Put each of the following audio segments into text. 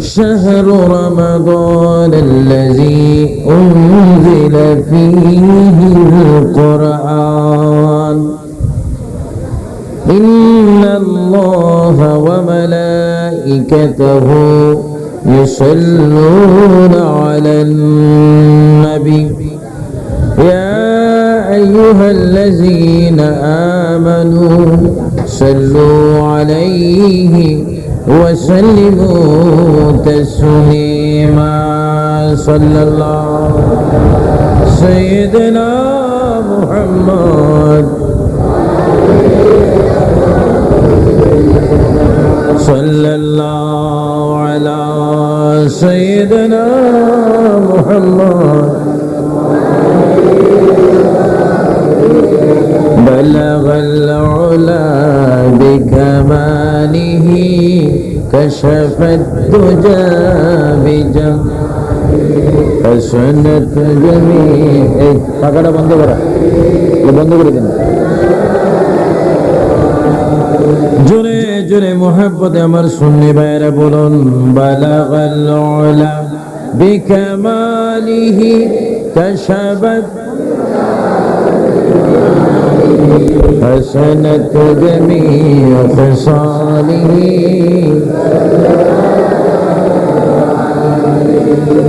شهر رمضان الذي أنزل فيه القرآن. إن الله وملائكته يصلون على النبي. يا أيها الذين آمنوا صلوا عليه وسلموا تسليما. صلى الله سيدنا محمد এই টাকাটা বন্ধ করা এটা বন্ধ করে দিন জোরে জোরে মোহাব্বতে আমার সুন্নি ভাইরা বলুন বালাগাল উলা বিকামালিহি কাশাবাত حسنت جميع خصاله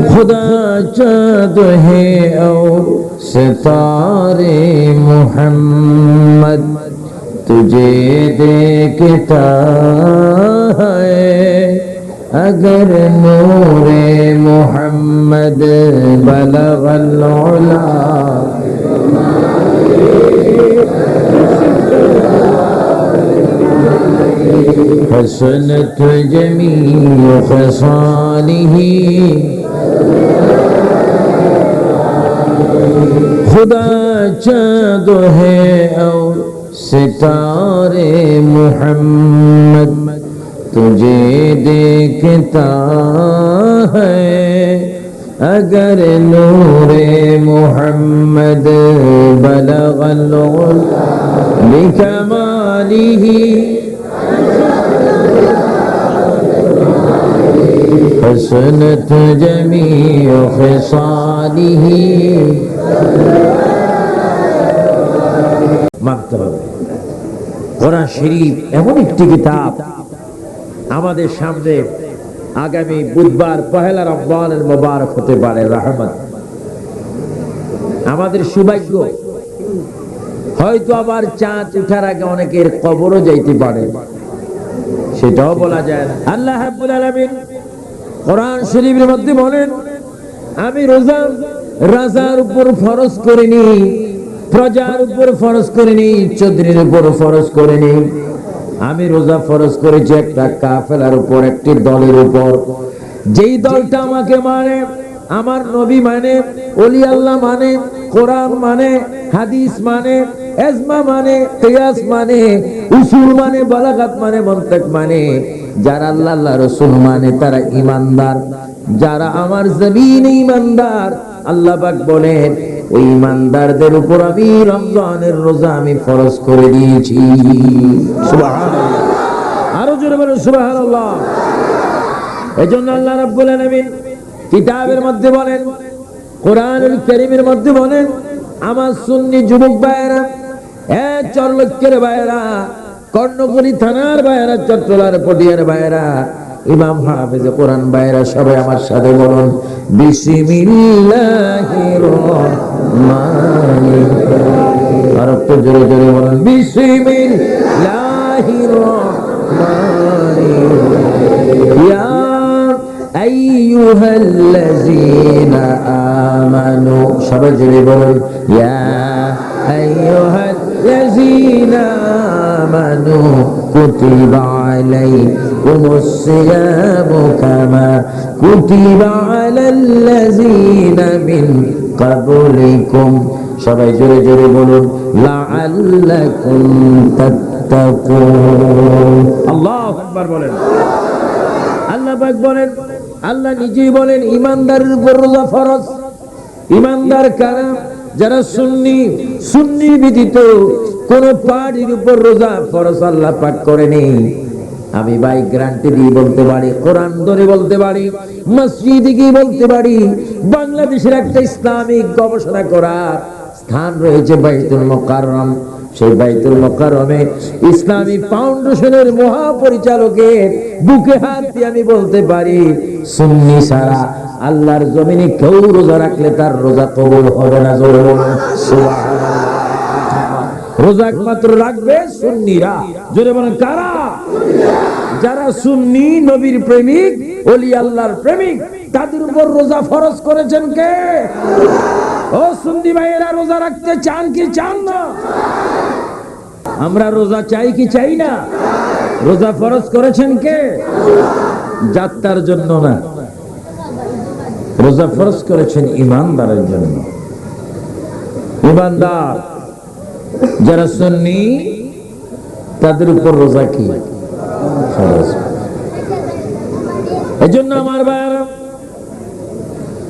خدا چاند ہے اور ستارے محمد تجھے دیکھتا ہے۔ اگر نور محمد بلغ العلا۔ حسنت جميع خصاله. خدا چاند ہے اور ستارے محمد تجھے دیکھتا ہے اگر نور محمد بلغ الغل بکماله حسنت جميع خصاله মানতে হবে কোরআন শরীফ এমন একটি কিতাব আমাদের সামনে আগামী বুধবার পহেলা রমজানের মোবারক হতে পারে রহমত আমাদের সৌভাগ্য হয়তো আবার চাঁদ উঠার আগে অনেকের কবরও যাইতে পারে সেটাও বলা যায় না। আল্লাহ হাব্বুল আলামিন কোরআন শরীফের মধ্যে বলেন, আমি রোজা, রাজার উপর ফরজ করিনি, প্রজার উপর ফরজ করিনি চৌধুরীর উপর ফরজ করিনি। আমি রোজা ফরজ করেছি একটা কাফেলার উপর, একটি দলের উপর। যেই দলটা আমাকে মানে আমার নবী মানে অলি আল্লাহ মানে কোরআন মানে হাদিস মানে এজমা মানে কিয়াস মানে উসুল মানে বালাগাত মানে মন্তেক মানে। যারা আল্লাহ আল্লাহ রসুল মানে তারা ইমানদার। যারা আমার জমিন ইমানদার, আল্লাহ পাক বলেন, ওই ইমানদারদের উপর আমি রমজানের রোজা আমি ফরজ করে দিয়েছি। আরও জোরে বলুন, সুবহানাল্লাহ। এজন্য আল্লাহ রাব্বুল আলামিন কিতাবের মধ্যে বলেন, কোরআনুল কারীমের মধ্যে বলেন, আমার সুন্নি যুবক ভাইয়েরা, এ চরলক্ষের ভাইয়েরা, কর্ণফুলী থানার ভাইয়েরা চট্টলার পটিয়ার ভাইয়েরা, ইমাম হাফেজ কোরআন ভাইয়েরা, সবাই আমার সাথে বলুন, বিসমিল্লাহির রহমানির জোরে জোরে বলুন, বিসমিল্লাহির আইয়ুহাল্লাযীনা আমানু। সবাই জেনে বলুন, ইয়া আইয়ুহাল্লাযীনা আমানু, কুতিবা আলাইকুম আস-সিয়ামু কামা কুতিবা আলাল্লাযীনা মিন ক্বাবলিকুম। সবাই জোরে জোরে বলুন, লাআল্লাকুম তাত্তাকুন। আল্লাহু আকবার বলেন। আল্লাহ পাক বলেন আল্লাহ নিজেই বলেন ইমানদারের উপর রোজা ফরজ। ইমানদার কারা? যারা সুন্নি সুন্নি বিদিত কোন পার্টির উপর রোজা ফরজ আল্লাহ পাক করেনি। আমি ভাই গ্যারান্টি দিয়ে বলতে পারি, কোরআন ধরে বলতে পারি, মসজিদে গিয়ে বলতে পারি, বাংলাদেশের একটা ইসলামিক গবেষণা করার স্থান রয়েছে বাইতুল মোকাররম। সেই বাইতুল মোকাররমে ইসলামী ফাউন্ডেশনের মহাপরিচালকের বুকে হাত দিয়ে আমি বলতে পারি, সুন্নি সারা আল্লাহর জমিনে কেউ রোজা রাখলে তার রোজা কবুল হবে না রোজা একমাত্র রাখবে সুন্নিরা। জোরে বলেন, কারা? যারা সুন্নি, নবীর প্রেমিক, ওলি আল্লাহর প্রেমিক, তাদের উপর রোজা ফরজ করেছেন কে? ও সুন্নি ভাইয়েরা, রোজা রাখতে চান কি চান না? আমরা রোজা চাই কি চাই না? রোজা ফরজ করেছেন কে? যাত্রার জন্য না। রোজা ফরজ করেছেন ইমানদারের জন্য। ইমানদার, যারা সুন্নি, তাদের উপর রোজা কি? ফরজ। এজন্য আমার ভাইয়েরা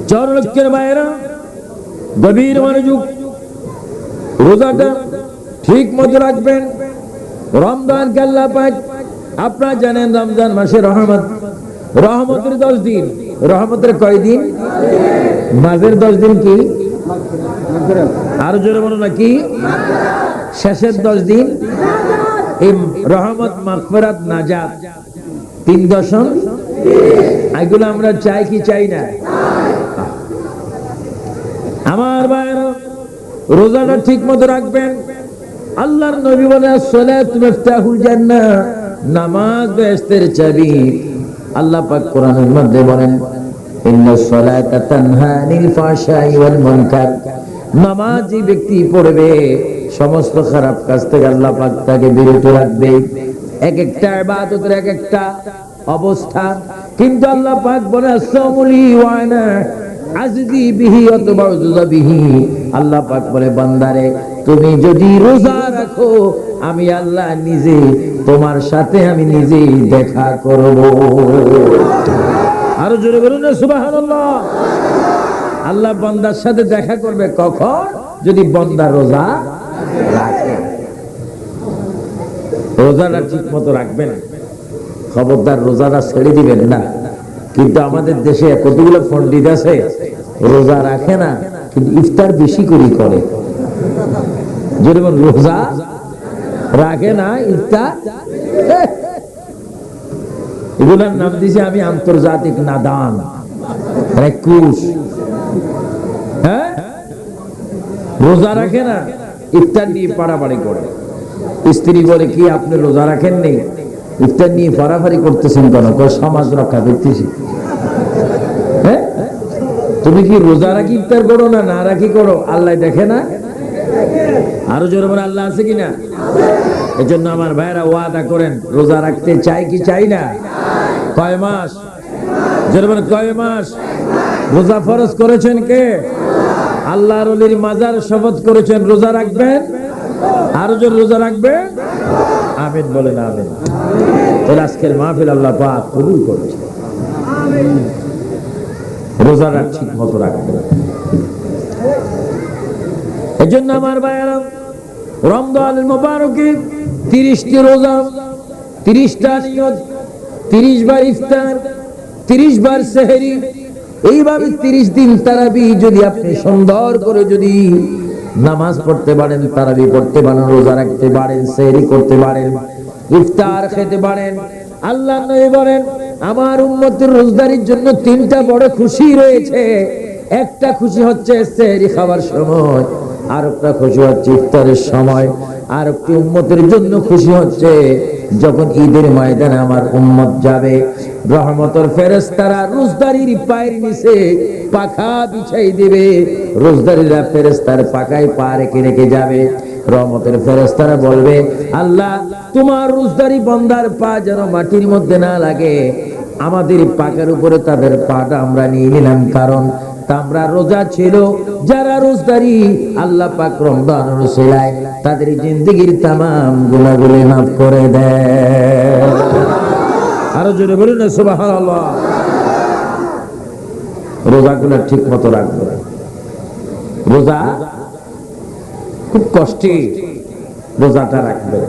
চরলক্ষের ভাইয়েরা, গভীর মনোযোগ, রোজাটা ঠিক মতো রাখবেন। রমজান কাল্লা পাক, আপনারা জানেন রমজান মাসে রহমত। রহমতের দশ দিন। রহমতের কয় দিন? মাঝের দশ দিন কি? আরও জোরে বলো না, কি? শেষের দশ দিন? এই রহমত, মাগফিরাত, নাজাত। তিন দশম? এগুলো আমরা চাই কি চাই না? আমার ভাইয়েরা, রোজাটা ঠিক মতো রাখবেন। আল্লাহর নবী বলে জান্নাহ। নামাজ বেহেশতের চাবি। আল্লাহ পাক কোরআনের মধ্যে বলেন তানহা আনিল ফাহশাই ওয়াল মুনকার। ব্যক্তি পড়বে, সমস্ত খারাপ কাজ থেকে আল্লাহ পাক তাকে বিরত রাখবে। এক একটা ইবাদতের এক একটা অবস্থা। কিন্তু আল্লাহ পাক বলে আসামুলি ওয়ানা আজিজি বিহি অথবা বিহি। আল্লাহ পাক বলে, বান্দারে তুমি যদি রোজা রাখো, আমি আল্লাহ নিজে তোমার সাথে আমি নিজেই দেখা করব। আরও জোরে বলুন আল্লাহ বান্দার সাথে দেখা করবে কখন? যদি বান্দা রোজা রাখে। রোজাটা ঠিক মতো রাখবেন খবরদার রোজাটা ছেড়ে দিবেন না। কিন্তু আমাদের দেশে কতগুলো পন্ডিত আছে, রোজা রাখে না, কিন্তু ইফতার বেশি করে করে। যেরকম রোজা রাখে না, ইফতার এগুলোর নাম দিয়েছি আমি আন্তর্জাতিক নাদান হ্যাঁ রোজা রাখে না, ইফতার নিয়ে পাড়াপাড়ি করে। স্ত্রী বলে, কি আপনি রোজা রাখেন নেই ইফতার নিয়ে ফাড়াফাড়ি করতেছেন কেন? সমাজ রক্ষা করতেছি। তুমি কি রোজা রাখি ইফতার করো না রাখি করো? আল্লাহ দেখে না? আরও জোরে বলে আল্লাহ আছে কিনা? এজন্য আমার ভাইরা ওয়াদা করেন, রোজা রাখতে চাই কি চাই না? কয় মাস? জোরে কয় মাস? রোজা ফরজ করেছেন কে? আল্লাহর অলির মাজার শপথ করেছেন, রোজা রাখবেন? আরও জোর রোজা রাখবেন? আমিন বলেন, আমিন। তাহলে আজকের মাহফিল আল্লাহ পাক কবুল করেছে রোজাটা ঠিক মতো রাখবেন। এই জন্য আমার ভাইয়েরা, রমজান মোবারকে তিরিশটি রোজা, তিরিশটা নিয়ত তিরিশ বার ইফতার তিরিশ বার সেহেরি, এইভাবে তিরিশ দিন তারাবি যদি আপনি সুন্দর করে যদি নামাজ পড়তে পারেন, তারাবি পড়তে পারেন, রোজা রাখতে পারেন, সেহরি করতে পারেন, ইফতার খেতে পারেন, আল্লাহ নবী বলেন, আমার উম্মতের রোজদারির জন্য তিনটা বড় খুশি রয়েছে। একটা খুশি হচ্ছে সেহরি খাওয়ার সময় আর একটা খুশি হচ্ছে ইফতারের সময়। আর একটি উম্মতের জন্য খুশি হচ্ছে যখন ঈদের ময়দানে আমার উম্মত যাবে। রহমতর ফেরেস্তারা রোজদারির পায়ের নিচে পাখা বিছাই দেবে। রোজদারিরা ফেরেস্তার পাকায় পা রেখে রেখে যাবে। রহমতের ফেরেস্তারা বলবে, আল্লাহ, তোমার রোজদারি বন্দার পা যেন মাটির মধ্যে না লাগে। আমাদের পাকের উপরে তাদের পাটা আমরা নিয়ে নিলাম কারণ তামরা রোজা ছিল, যারা রোজদারি আল্লাহ পাক রমজান তাদের জিন্দগির গুণাগুলি মাফ করে দেয় আরও জোরে না ঠিক মতো রাখবে। রোজা খুব কষ্টে রোজাটা রাখবে।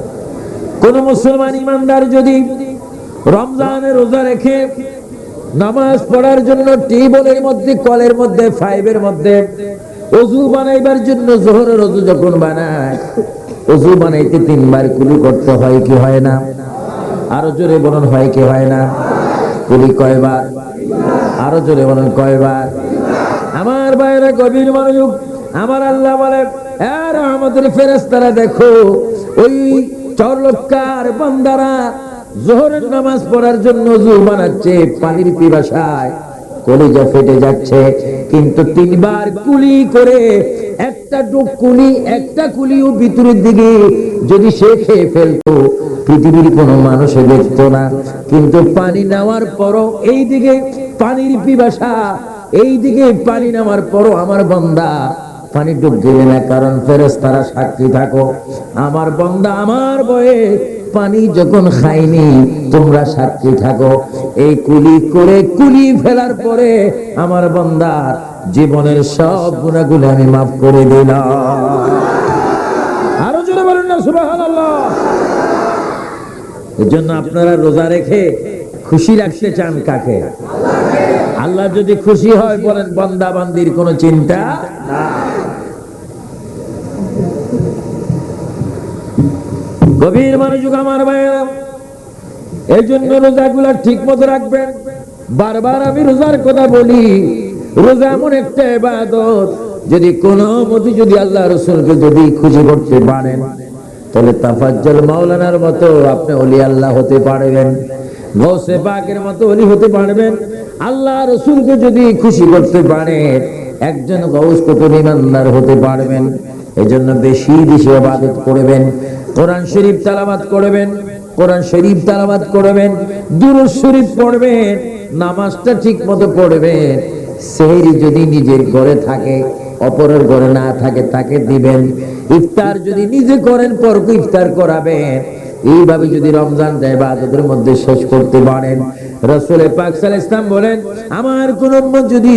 কোন মুসলমান ইমানদার যদি রমজানের রোজা রেখে নামাজ পড়ার জন্য টিউবওয়েলের মধ্যে, কলের মধ্যে, ফাইভের মধ্যে, অজু বানাইবার জন্য জোহরের অজু যখন বানায়, অজু বানাইতে তিনবার কুলি করতে হয় কি হয় না? আরও জোরে বলুন, হয় কি হয় না? কুলি কয়বার? আরও জোরে বলুন, কয়বার? আমার বাইরে গভীর মনোযোগ, আমার আল্লাহ বলে আর আমাদের ফেরেস্তারা দেখো, ওই চরলক্কার বান্দারা জোহরের নামাজ পড়ার জন্য জু বানাচ্ছে পানির পিপাসায়। কলিজা ফেটে যাচ্ছে, কিন্তু তিনবার কুলি করে একটা কুলি, একটা কুলিও ভিতরের দিকে যদি সে খেয়ে ফেলতো, পৃথিবীর কোনো মানুষে দেখতো না। কিন্তু পানি নেওয়ার পরও এই দিকে পানির পিপাসা এই দিকে পানি নেওয়ার পরও আমার বন্দা পানি ডুব দিবে না, কারণ ফেরেস তারা সাক্ষী থাকো। আমার বন্দা আমার বয়ে পানি যখন খাইনি, তোমরা সাক্ষী থাকো। এই কুলি করে কুলি ফেলার পরে আমার বন্দার জীবনের সব গুণাগুলো আমি মাফ করে দিলাম। আরও জোরে বলেন না জন্য আপনারা রোজা রেখে খুশি রাখতে চান কাকে? আল্লাহ যদি খুশি হয় বলেন, বন্দা বান্দির কোনো চিন্তা গভীর মনোযোগ আমার ভাইয়েরা, এই জন্য রোজাগুলা ঠিক মতো রাখবেন। বারবার আমি রোজার কথা বলি, রোজা এমন একটা ইবাদত, যদি কোনো মতে যদি আল্লাহ রসুলকে যদি খুশি করতে পারেন, তাহলে তাফাজ্জল মাওলানার মতো আপনি অলি আল্লাহ হতে পারবেন গৌসে পাকের মতো অলি হতে পারবেন। আল্লাহ রসুলকে যদি খুশি করতে পারেন একজন গৌস কত ইমানদার হতে পারবেন, এজন্য বেশি বেশি ইবাদত করবেন। কোরআন শরীফ তালাবাত করবেন, কোরআন শরীফ তালাবাত করবেন, দুরুদ শরীফ পড়বেন, নামাজটা ঠিক মতো পড়বেন, সেহরি যদি নিজের ঘরে থাকে, অপরের ঘরে না থাকে তাকে দিবেন, ইফতার যদি নিজে করেন, পরকে ইফতার করাবেন, এইভাবে যদি রমজান দেয় বা তাদের মধ্যে শেষ করতে পারেন, রসুল পাক ইসলাম বলেন, আমার কোন যদি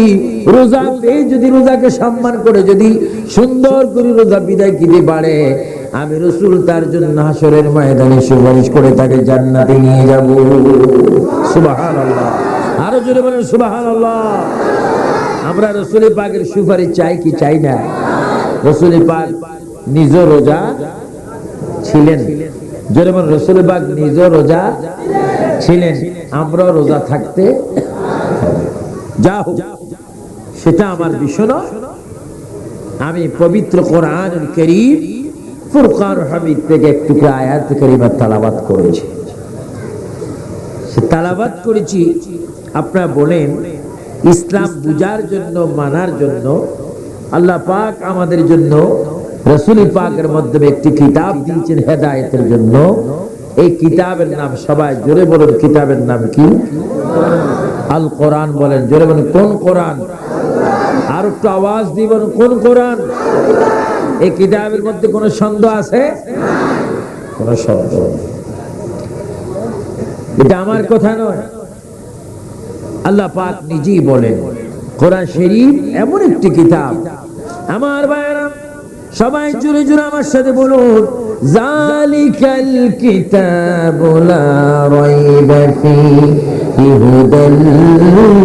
রোজা পেয়ে যদি রোজাকে সম্মান করে, যদি সুন্দর করে রোজা বিদায় দিতে পারে আমি রসুল তার জন্য হাসরের ময়দানে সুপারিশ করে তাকে জান্নাতে নিয়ে যাব। সুবহানাল্লাহ। আরও জোরে বলেন, সুবহানাল্লাহ। আমরা রসুল পাকের সুপারিশ চাই কি চাই না? রসুল পাক নিজ রোজা ছিলেন। জোরে বলেন, রসুল পাক নিজ রোজা ছিলেন। আমরা রোজা থাকতে যা হোক, সেটা আমার বিষয়। আমি পবিত্র কোরআন করিম ফুরকান হামিদ থেকে একটু আয়াত করিমা তালাবাত করেছি। সে তালাবাত করেছি, আপনারা বলেন, ইসলাম বুঝার জন্য, মানার জন্য, আল্লাহ পাক আমাদের জন্য, রসুল পাকের মাধ্যমে একটি কিতাব দিয়েছেন হেদায়েতের জন্য। এই কিতাবের নাম সবাই জোরে বলুন, কিতাবের নাম কি? আল কোরআন বলেন, জোরে বলুন, কোন কোরআন? আর একটু আওয়াজ দিবেন কোন কোরআন? এই কিতাবের মধ্যে কোনো সন্দেহ আছে? কোন সন্দেহ এটা আমার কথা নয়। আল্লাহ পাক নিজেই বলেন কোরআন শরীফ এমন একটি কিতাব। আমার ভাইয়েরা সবাই জুড়ে জুড়ে আমার সাথে বলুন রাইবা ফীহি হুদাল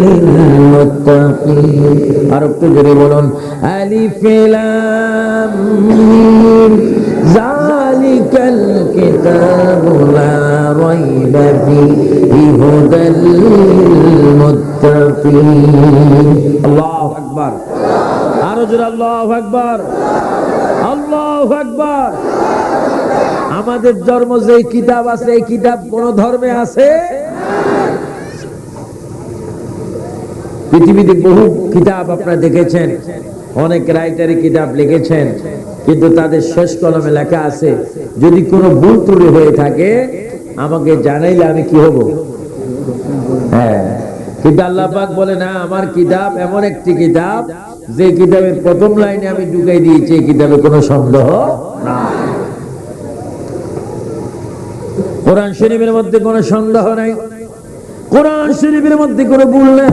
লিলমুত্তাকিন আর একটু জোরে বলুন, আলিফ লাম মিম জালিকাল কিতাবু লা রাইবা ফীহি হুদাল লিলমুত্তাকিন আল্লাহু আকবার, আরও জোরে আল্লাহু আকবার আল্লাহু আকবার। আমাদের ধর্ম যে কিতাব আছে, এই কিতাব কোন ধর্মে আছে? পৃথিবীতে বহু কিতাব আপনারা দেখেছেন, অনেক রাইটারি কিতাব লিখেছেন, কিন্তু তাদের শেষ কলমে লেখা আছে, যদি কোনো ভুল ত্রুটি হয়ে থাকে, আমাকে জানাইলে আমি কি হব? হ্যাঁ। কিন্তু আল্লাহ পাক বলে, না, আমার কিতাব এমন একটি কিতাব, যে কিতাবের প্রথম লাইনে আমি ঢুকাই দিয়েছি, এই কিতাবে কোনো সন্দেহ না কোরআন শরীফের মধ্যে কোনো সন্দেহ নাই। কোরআন শরীফের মধ্যে কোনো ভুল নাই।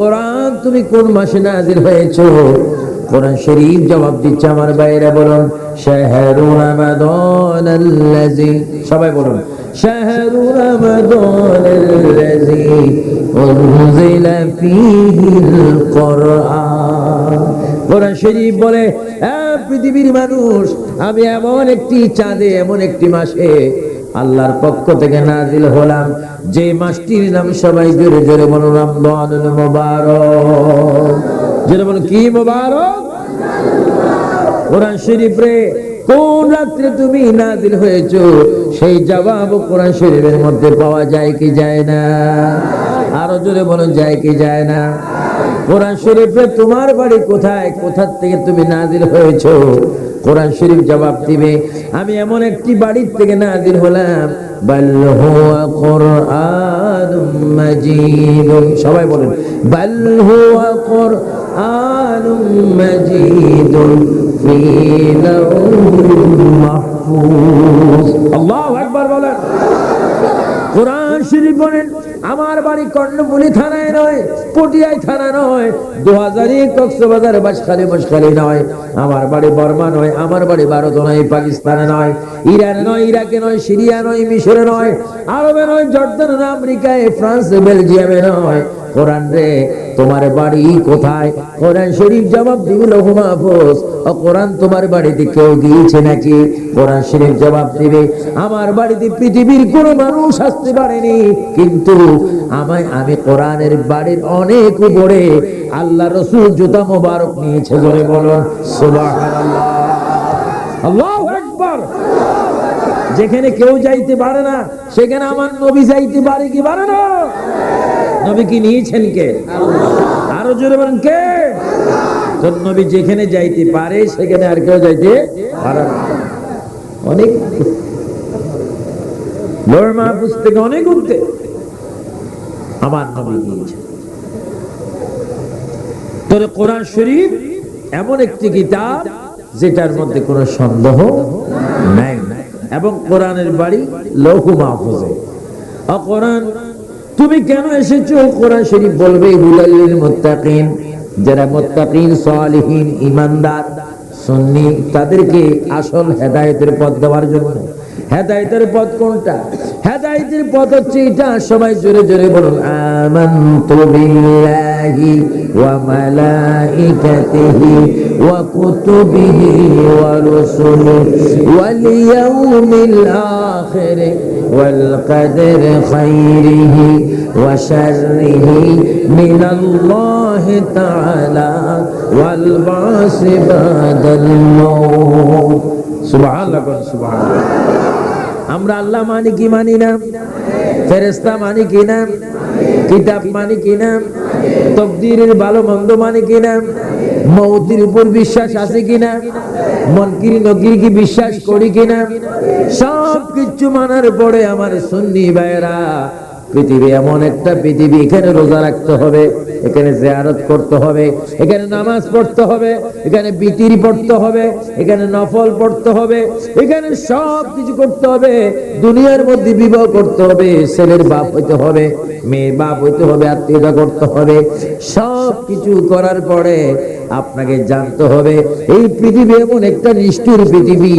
কোরআন, তুমি কোন মাসে নাজির হয়েছো? কোরআন শরীফ জবাব দিচ্ছে আমার বাইরে বলুন সবাই বলুন উনজিলা ফীহিল কোরআন কোরআন শরীফ বলে হ্যাঁ, পৃথিবীর মানুষ, আমি এমন একটি চাঁদে, এমন একটি মাসে আল্লাহর পক্ষ থেকে নাজিল হলাম। যে মাসটির নাম সবাই জোরে জোরে বলুন, রমজানুল মুবারক। জোরে বলুন, কি মুবারক? কোরআন শরীফ রে কোন রাত্রে তুমি নাজিল হয়েছো, সেই জবাব কোরআন শরীফের মধ্যে পাওয়া যায় কি যায় না। আরও জোরে বলুন, যায় কি যায় না। কোরআন শরীফে তোমার বাড়ি কোথায়? কোথা থেকে তুমি নাজিল হয়েছো? কোরআন শরীফ জবাব দিবে। আমি এমন একটি বাড়ির থেকে নাজিল হলাম। সবাই বলেন বলেন। কোরআন শরীফ বলেন আমার বাড়ি কর্ণফুলি থানায় নয় পটিয়ায় থানা নয় দু হাজারই কক্সবাজার বাসখালী মশখালী নয়। আমার বাড়ি বর্মা নয়, আমার বাড়ি ভারত নয়, পাকিস্তানে নয়, ইরান নয়, ইরাকে নয়, সিরিয়া নয়, মিশরে নয়, আরবে নয়, জর্দান আমেরিকায়, ফ্রান্স, বেলজিয়ামে নয়। কোরআন রে, তোমার বাড়ি কোথায়? কোরআন শরীফ জবাব দিবে লৌহ ও কোরআন তোমার বাড়িতে কেউ দিয়েছে নাকি? কোরআন শরীফ জবাব দিবে, আমার বাড়িতে পৃথিবীর কোনো মানুষ আসতে পারেনি। কিন্তু আমায়, আমি কোরআনের বাড়ির অনেক উপরে আল্লাহ রসুল জুতা মোবারক নিয়েছে, জোরে বলুন যেখানে কেউ যাইতে পারে না, সেখানে আমার নবী যাইতে পারে কি পারে না? নবী কি নিয়েছেন কে? আরও জোরে বলেন কে? নবী যেখানে যাইতে পারে, সেখানে আর কেউ যাইতে পারে অনেক অনেক উঠতে আমার নবী গিয়েছে তোর কোরআন শরীফ এমন একটি কিতাব যেটার মধ্যে কোনো সন্দেহ নাই। এবং কোরআনের বাড়ি লৌহ মাহফুজে। তুমি কেন এসেছ? কোরআন শরীফ বলবে হুলালিল মুত্তাকিন। যারা মুত্তাকিন, সালহীন ইমানদার সুন্নি, তাদেরকে আসল হেদায়েতের পথ দেওয়ার জন্য। হেদায়েতের পথ কোনটা? হেদায়েতের পথ হচ্ছে এটা সবাই জোরে জোরে বলুন, আমানতু বিল্লাহি ওয়া মালাইকাতিহি ওয়া কুতুবিহি ওয়া রুসুলিহি ওয়াল ইয়াউমিল আখির ওয়াল কদর খাইরিহি ওয়া শাররিহি মিনাল্লাহি তাআলা ওয়াল বাসি বাদাল মাউত। সুবহানাল্লাহ সুবহানাল্লাহ। আমরা আল্লাহ মানি কি মানি না? ফেরেস্তা মানি কি না? কিতাব মানি কি না? তকদিরের ভালো মন্দ মানি কি না? মৌতির উপর বিশ্বাস আছে কিনা মনকির নকির কি বিশ্বাস করি কিনা সব কিছু মানার পরে আমার সুন্নি ভাইরা পৃথিবী এমন একটা পৃথিবী, এখানে রোজা রাখতে হবে, এখানে জিয়ারত করতে হবে, এখানে নামাজ পড়তে হবে, এখানে বিতির পড়তে হবে, এখানে নফল পড়তে হবে, এখানে সব কিছু করতে হবে, দুনিয়ার মধ্যে বিবাহ করতে হবে, ছেলের বাপ হইতে হবে, মেয়ের বাপ হইতে হবে, আত্মীয়তা করতে হবে, সব কিছু করার পরে আপনাকে জানতে হবে, এই পৃথিবী এমন একটা নিষ্ঠুর পৃথিবী,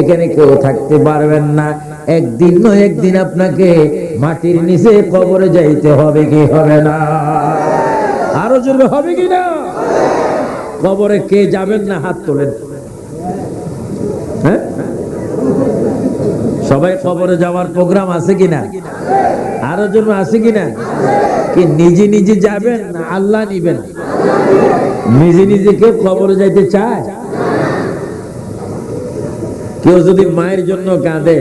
এখানে কেউ থাকতে পারবেন না একদিন নয় একদিন আপনাকে মাটির নিচে কবরে যাইতে হবে কি হবে না? আরও জোরে হবে কি না? কবরে কে যাবেন না হাত তোলেন? হ্যাঁ? সবাই কবরে যাওয়ার প্রোগ্রাম আছে কিনা আরও জন্য আছে কিনা কি নিজে নিজে যাবেন না আল্লাহ নিবেন? নিজে নিজে কেউ কবরে যাইতে চায়? কেউ যদি মায়ের জন্য কাঁদে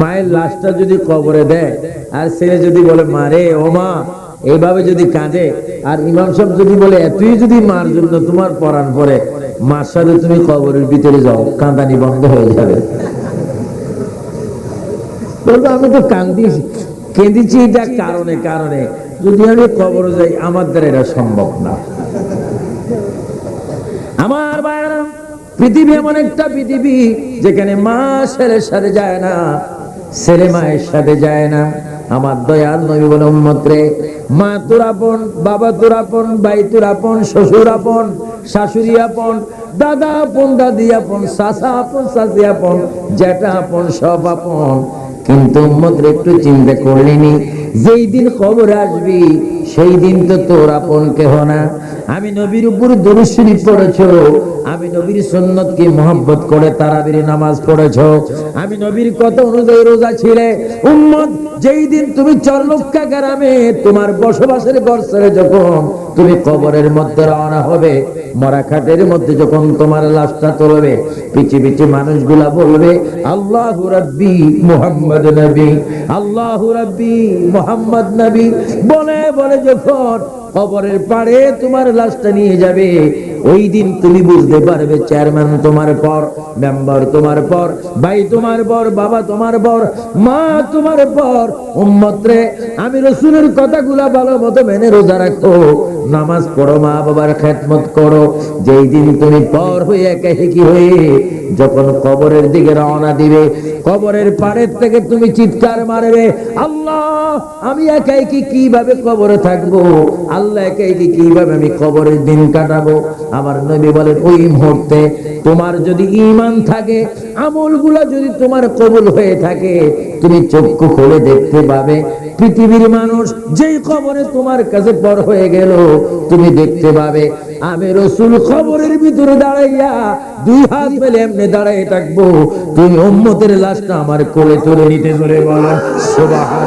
মায়ের লাশটা যদি কবরে দেয়, আর ছেলে যদি বলে, মারে, ও মা, এইভাবে যদি কাঁদে, আর ইমাম সাহেব যদি বলে, এতই যদি মার জন্য তোমার পরাণ পরে মার সাথে তুমি কবরের ভিতরে যাও, কাঁদানি বন্ধ হয়ে যাবে। আমি তো কান্দিছি কেঁদেছি এটা কারণে কারণে। যদি আমি কবরে যাই, আমার দ্বারা এটা সম্ভব না। আমার ভাইয়েরা পৃথিবী এমন একটা পৃথিবী যেখানে মা ছেলের সাথে যায় না, ছেলে মায়ের সাথে যায় না। আমার দয়াল নবী বলে, উম্মতরে, মা তোর আপন, বাবা তোর আপন, ভাই তোর আপন, শ্বশুর আপন, শাশুড়ি আপন, দাদা আপন, দাদি আপন, চাচা আপন, চাচি আপন, জ্যাঠা আপন, সব আপন। কিন্তু উম্মতের একটু চিন্তা করলেনি যেই দিন খবর আসবি সেই দিন তো তোর আপন কেহ না। আমি নবীর উপর দরুদ শরীফ পড়েছ। আমি নবীর সুন্নতকে মহব্বত করে তারাবির নামাজ পড়েছ। আমি নবীর কথা অনুযায়ী রোজা ছিলে। উম্মত, যেই দিন তুমি চরলক্কা গ্রামে তোমার বসবাসের বর্ষরে যখন তুমি কবরের মধ্যে রওনা হবে মরা খাটের মধ্যে যখন তোমার লাশটা চলবে পিছে পিছে মানুষগুলা বলবে, আল্লাহ রাব্বি মুহাম্মদ নবী, আল্লাহ রাব্বি মুহাম্মদ নবী। বলে বলে যখন কবরের পাড়ে তোমার লাশটা নিয়ে যাবে ওই দিন তুমি বুঝতে পারবে চেয়ারম্যান তোমার পর মেম্বার তোমার পর, ভাই তোমার পর, বাবা তোমার পর, মা তোমার পর। উম্মত রে, আমি রসুলের কথাগুলা ভালো মতো মেনে রোজা রাখো, নামাজ পড়ো, মা বাবার খেদমত করো। যেই দিন তুমি পর হয়ে একে কি হয়ে যখন কবরের দিকে রওনা দিবে, কবরের পাড়ের থেকে তুমি চিৎকার মারবে, আল্লাহ, আমি একাই কি কীভাবে কবরে থাকব? আল্লাহ একাই কি কীভাবে আমি কবরের দিন কাটাবো? আমার নবী বলেন, ওই মুহূর্তে তোমার যদি ঈমান থাকে, আমলগুলা যদি তোমার কবুল হয়ে থাকে, তুমি চক্ষু খুলে দেখতে পাবে, পৃথিবীর মানুষ যেই খবরে তোমার কাছে পর হয়ে গেল, তুমি দেখতে পাবে, আমি রসুল খবরের ভিতরে দাঁড়াইয়া দুই হাত মেলে এমনি দাঁড়াই থাকব। তুমি উম্মতের লাশটা আমার কোলে তুলে নিতে চলে বলো সুবহান